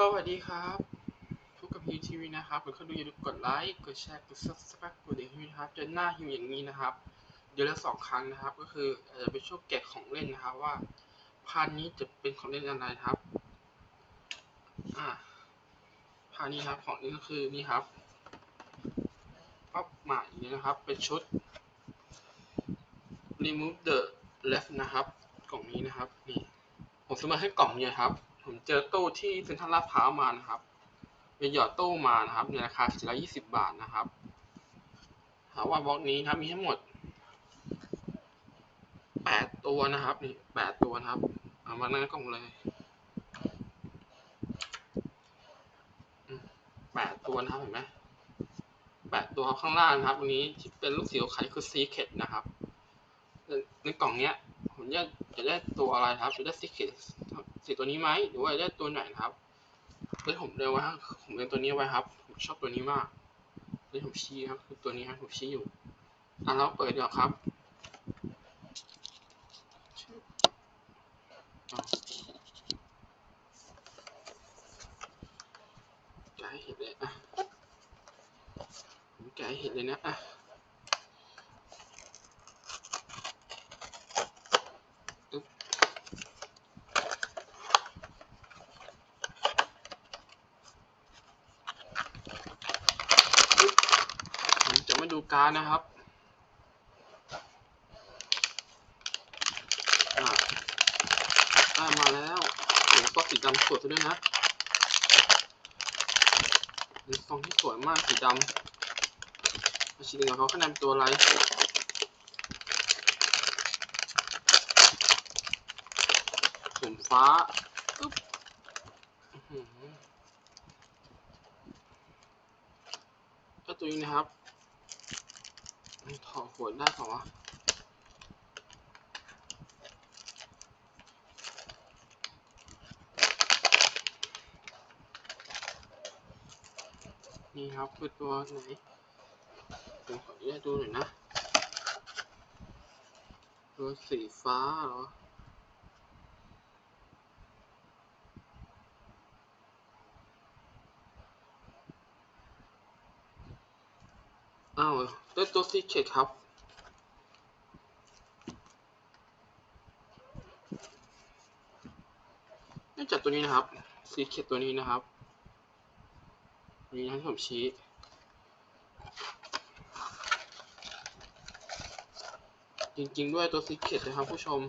สวัสดีครับพบกับฮิวทีวีนะครับเพื่อนๆดูอย่าลืมกดไลค์ กดแชร์ กด subscribe กดดิ่งให้ด้วนะครับ จะหน้าฮิวอย่างนี้นะครับ เดือนละสองครั้งนะครับ ก็คืออาจจะเป็นช่วงแกะของเล่นนะครับว่าพานนี้จะเป็นของเล่นอะไรครับ อ่าพานนี้ครับของนี้ก็คือนี่ครับปั๊บมาอีกแล้นะครับ เป็นชุด remove the left นะครับ กล่องนี้นะครับ นี่ ผมซื้อมาให้กล่องเนี่ยครับ ผมเจอตู้ที่เซ็นทรัลลาดพร้าวมานะครับไปหยอดตู้มานะครับในราคา420 บาทนะครับหาว่าบล็อกนี้ครับมีทั้งหมด 8 ตัวนะครับนี่8ตัวนะครับเอามาหน้ากล่องเลย 8 ตัวนะครับเห็นไหม8ตัวครับข้างล่างนะครับวันนี้ที่เป็นลูกสีไข่คือซีเคดนะครับในในกล่องเนี้ยผมจะจะได้ตัวอะไรครับจะได้ซีเคด สีตัวนี้ไหมหรือว่าจะได้ตัวไหนนะครับเลยผมเลือกไว้ครับผมเลือกตัวนี้ไว้ครับผมชอบตัวนี้มากเลยผมชี้ครับคือตัวนี้ครับผมชี้อยู่อะเราเปิดดีกว่าครับอะแกะให้เห็นเลยอะผมแกะให้เห็นเลยนะอะอึ๊บ ผมจะมา ดูการดนะครับอ่าได้มาแล้วโหซองสีดำสวยด้วยนะเป็นซองที่สวยมากสีดำมาชิมกันเขาข้างในนตัวอะไรผมฟ้าปึ๊บก็ตัวนี้นะครับ ถอดขวดได้เปล่าวะนี่ครับคือตัวไหนผมขออนุญาตดูหน่อยนะ ตัวสีฟ้าเหรอ อ้าวได้ตัวซีเคดครับ เนื่องจากตัวนี้นะครับซีเคดตัวนี้นะครับนี้นะที่ผมชี้จริงๆด้วยตัวซีเคดนะครับผู้ชม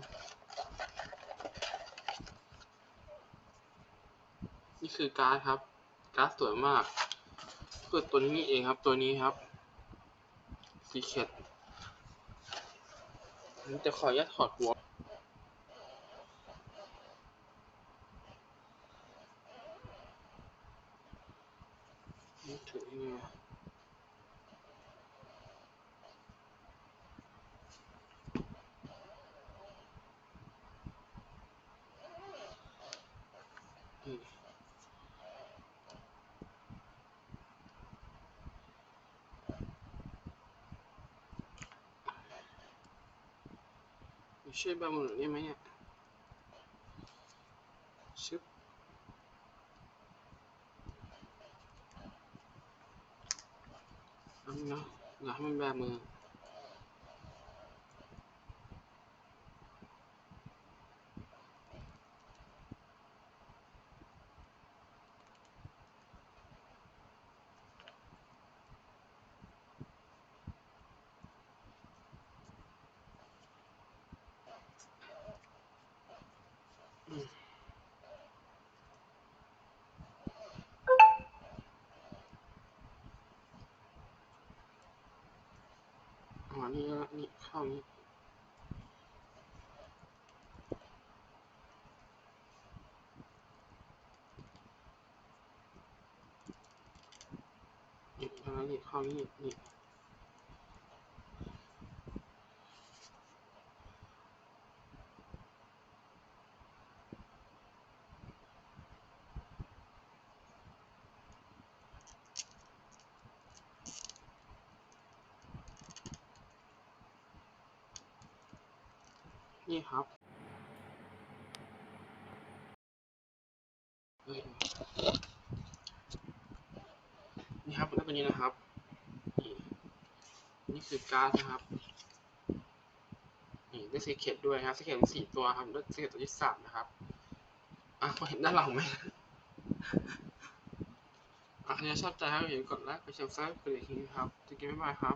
นี่คือการ์ดครับ การ์ดสวยมากคือตัวนี้นี่เองครับตัวนี้ครับ ซีเคดผมจะขออนุญาตถอดหัวนี่ถือยังไง ช่วยแบมือหน่อยได้ ไหมเนี่ยชึบเอาเนาอันแบมืออ๋อนี่ก็นี่เข้านี้นี่ นี่ครับนี่ครับก็เป็นนี้นะครับ นี่คือการ์ดนะครับ นี่ได้สีเข็ดด้วยครับสีเข็ดสี่ตัวครับได้สีเข็ดตัวที่สามนะครับ อะเห็นด้านหลังไหมอะใครชอบใจครับอย่าลืมกดไลค์กดแชร์ซับกดกระดิ่ครับจะกินไม่บายครับ